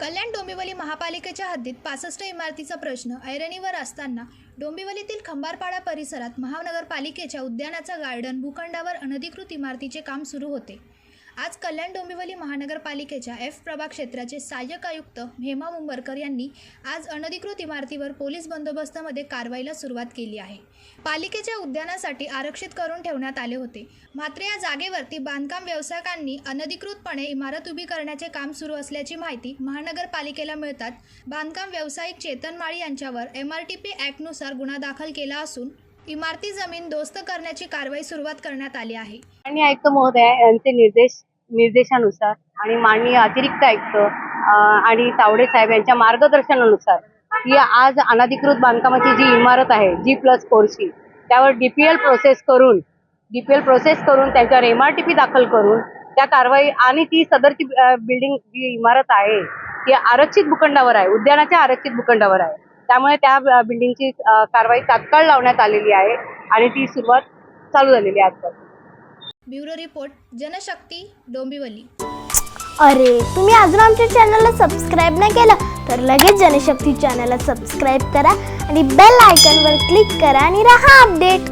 कल्याण डोंबिवली महापालिकेच्या हद्दीत पासष्ट इमारतीचा प्रश्न ऐरणीवर असताना डोंबिवलीतील खंबारपाडा परिसरात महानगरपालिकेच्या उद्यानाचा गार्डन भूखंडावर अनधिकृत इमारतीचे काम सुरू होते. आज कल्याण डोंबिवली महानगरपालिकेच्या एफ प्रभाग क्षेत्राचे सहाय्यक आयुक्त हेमा मुंबरकर यांनी आज अनधिकृत इमारतीवर पोलीस बंदोबस्तामध्ये कारवाईला सुरुवात केली आहे. पालिकेच्या उद्यानासाठी आरक्षित करून ठेवण्यात आले होते. मात्र या जागेवरती बांधकाम व्यावसायिकांनी अनधिकृतपणे इमारत उभी करण्याचे काम सुरू असल्याची माहिती महानगरपालिकेला मिळतात बांधकाम व्यावसायिक चेतन माळी यांच्यावर एम आर टी पी ॲक्टनुसार गुन्हा दाखल केला असून इमारती जमीन दोस्त करण्याची कारवाई सुरुवात करण्यात आली आहे. आणि आयुक्त महोदय यांचे निर्देश निर्देशानुसार आणि माननीय अतिरिक्त आयुक्त आणि तावडे साहेब यांच्या मार्गदर्शनानुसार ही आज अनधिकृत बांधकामाची जी इमारत आहे जी प्लस फोरची त्यावर डीपीएल प्रोसेस करून डीपीएल प्रोसेस करून त्यांच्यावर एम आर टी पी दाखल करून त्या कारवाई आणि ती सदरची बिल्डिंग जी इमारत आहे ती आरक्षित भूखंडावर आहे उद्यानाच्या आरक्षित भूखंडावर आहे. त्यामुळे त्या बिल्डिंगची कारवाई तात्काळ लावण्यात आलेली आहे आणि ती सुरुवात चालू झालेली आहे आजपासून. Bureau report Janshakti Dombivli. अरे तुम्ही अजून आमच्या चॅनलला सबस्क्राईब नाही केलं तर लगेच जनशक्ती चॅनलला सबस्क्राईब करा आणि बेल आयकॉनवर क्लिक करा आणि रहा अपडेट